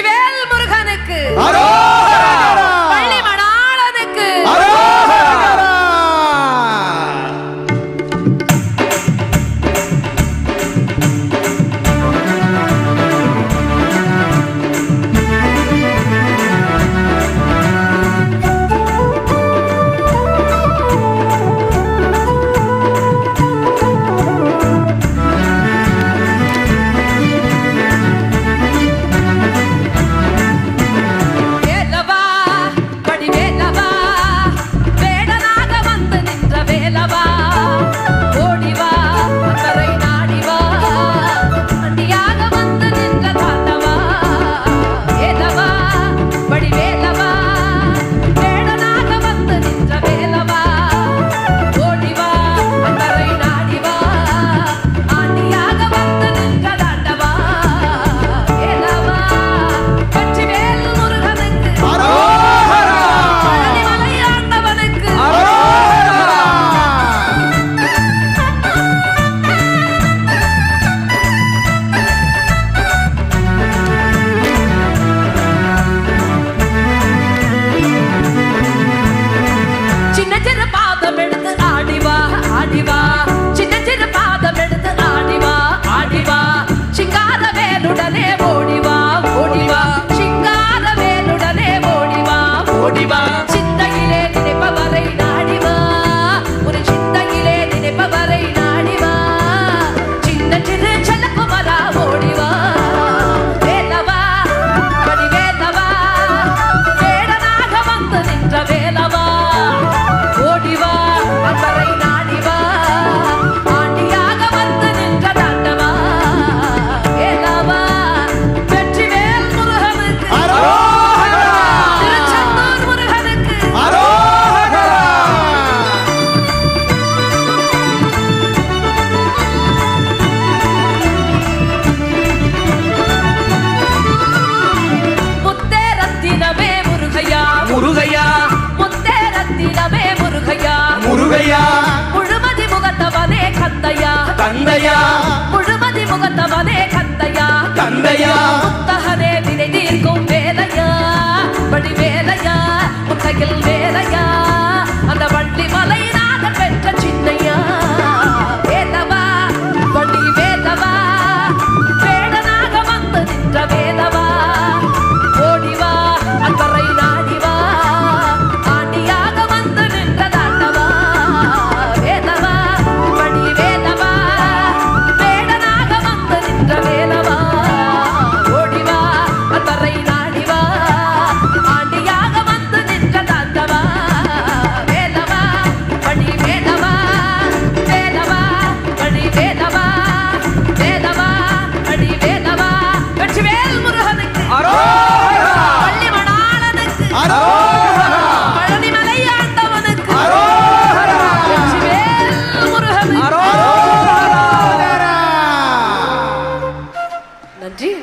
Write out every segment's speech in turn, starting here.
She నందయా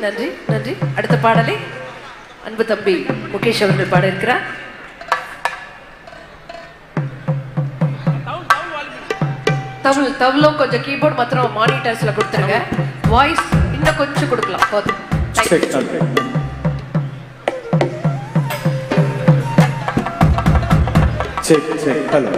நன்றி நன்றி அடுத்த பாடலை அன்பு தம்பி முகேஷ் அவர்கள் பாட இருக்கிறார் தவுள் தவுளும் கொஞ்சம் கீபோர்டு மாத்திரம் மானிட்டர்ஸ்ல கொடுத்துருங்க வாய்ஸ் இன்னும் கொஞ்சம் கொடுக்கலாம் போதும் சரி சரி ஹலோ